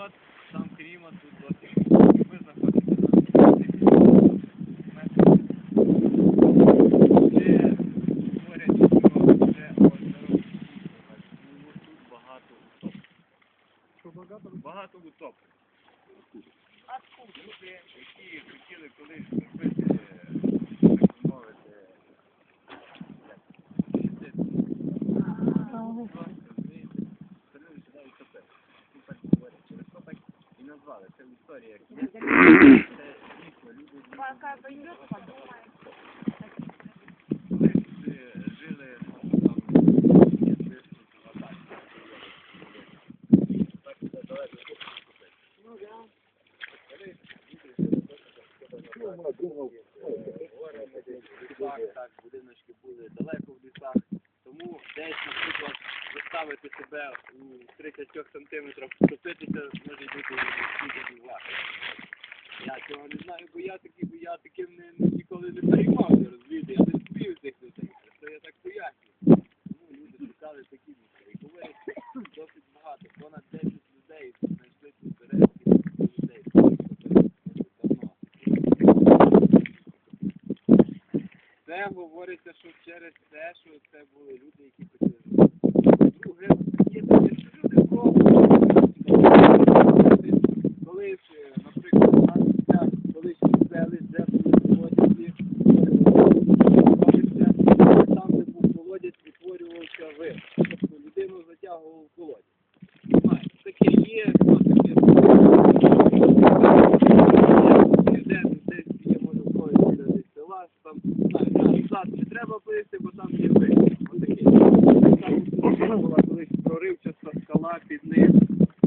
клімат, сам клімат тут досить. Ми знаходимося на 1000 метрів. Вже говорять, що це озеро тут багато утоп. Що багато? Багато утоп. Люди, які хотіли колись зробити, так би мовити, як, просто ви станили сюди і топили. Ну, так говорять, через то так і назвали. Це історія. Це дійсно люди. Пока пойдет, подумаем. Колись е, жили ну, там, є вишки, атаки. Так це далеко. Ну, да. Колись люди жили лісах, так, будиночки були далеко в лісах. Тому десь, наприклад, заставити себе у 30 сантиметрах втопитися, може бути не важко. Я цього не знаю, бо я такий, бо я таким не, ніколи не переймався, розумієте? Я не спів цих людей. Це я так пояснюю. Тому люди шукали такі місця. І говорять, досить багато. Понад 10 людей знайшли тут березки людей. Це говориться, що через те, що це були люди, які хотіли жити. Друге, є таке, що люди пробували. Коли ж, е, наприклад, у нас ця колишні сели, де були колодязі, знаходиться, там, де був колодязь, відтворювався вир. Тобто людину затягував в колодязь. Знаєте, таке є, ну, таке. Де десь є може в когось біля десь села, там, знаю, там сад не треба пити, бо там є вир. Отаке. Там була колись проривчаста скала під ним.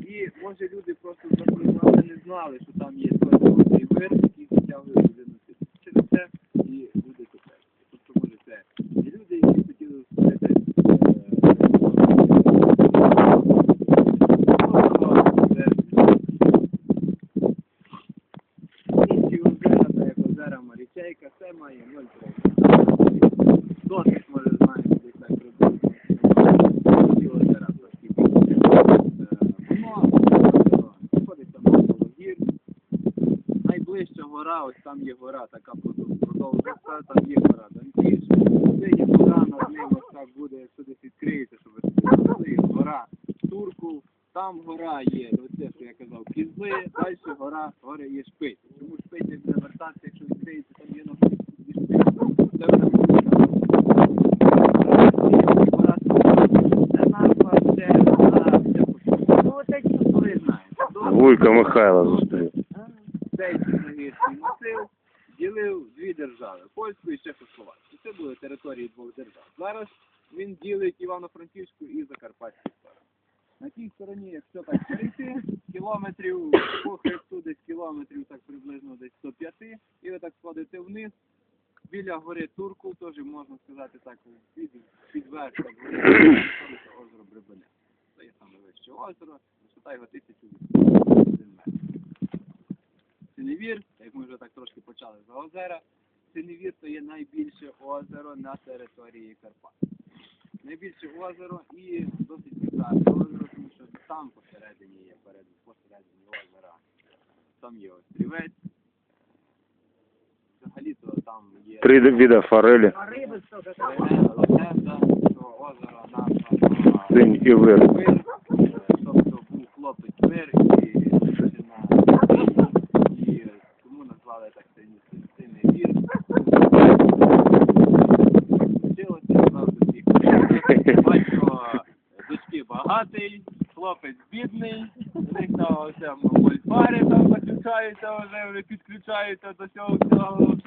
І може люди просто запливали, не знали, що там є той вир, який затягує людину сюди. Через це і люди купають. Тобто, може, це і люди, які хотіли створити інші озера, та як озера Марічейка, це має 0,3. Досить, може, знаємо, десь так приблизно. Ці озера трошки більше. Найближча гора, ось там є гора, така продовжується, там є гора Дантіш. Це є гора, над ним ось так буде, десь відкриється, щоб ви гора Турку. Там гора є, оце, що я казав, кізли, далі гора, гори є шпиці. Чому шпиці буде вертатися, якщо відкриється, там є на горі є шпиці. Це вже гора Це назва, це гора, це Ну, от ці, ви знаєте. Вуйка Михайла зустрів. Цей чорногірський масив ділив дві держави польську і чехословацьку. Це були території двох держав. Зараз він ділить Івано-Франківську і Закарпатську сторону. На тій стороні, якщо так перейти, кілометрів по хребту десь кілометрів так приблизно десь 105, і ви так сходите вниз. Біля гори Турку теж можна сказати так, під, під верх гори озеро Бребене. Це є саме вище озеро, висота його 1081 метр. Синевір, як ми вже так трошки почали за озера, Синевір то є найбільше озеро на території Карпат. Найбільше озеро і досить цікаве озеро, тому що там посередині є перед посередині озера. Там є острівець. Взагалі-то там є Три віда форелі, легенда, що озеро названо синь і вир. Вир, е, тобто був хлопець Вир і дівчина і е, тому назвали так сильний сильний вір. Вчилося, правда, всіх. Батько дочки багатий, хлопець бідний, у них там оце мольфари там підключаються, вже вже підключаються до цього всього.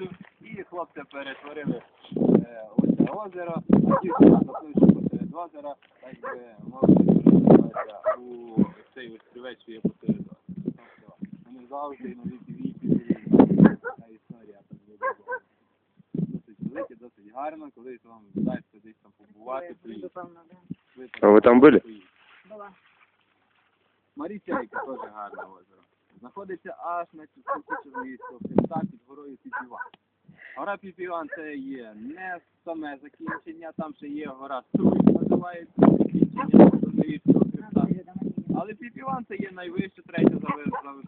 І хлопця перетворили е, ось це озеро, дівчина запливши посеред озера, так би мовити, у цей острівець, що є посеред озера. Тобто Вони завжди на віки віки ця історія так буде. Досить велике, досить гарно, колись вам вдасться десь там побувати, ви там були? Марічайка теж гарне озеро. Знаходиться аж на цю Чорногірського хребта під горою Піпіван. Гора Піпіван це є не саме закінчення, там ще є гора Струй, називається закінчення Чернігівського хреста. Але Піпіван це є найвище третя за, ви-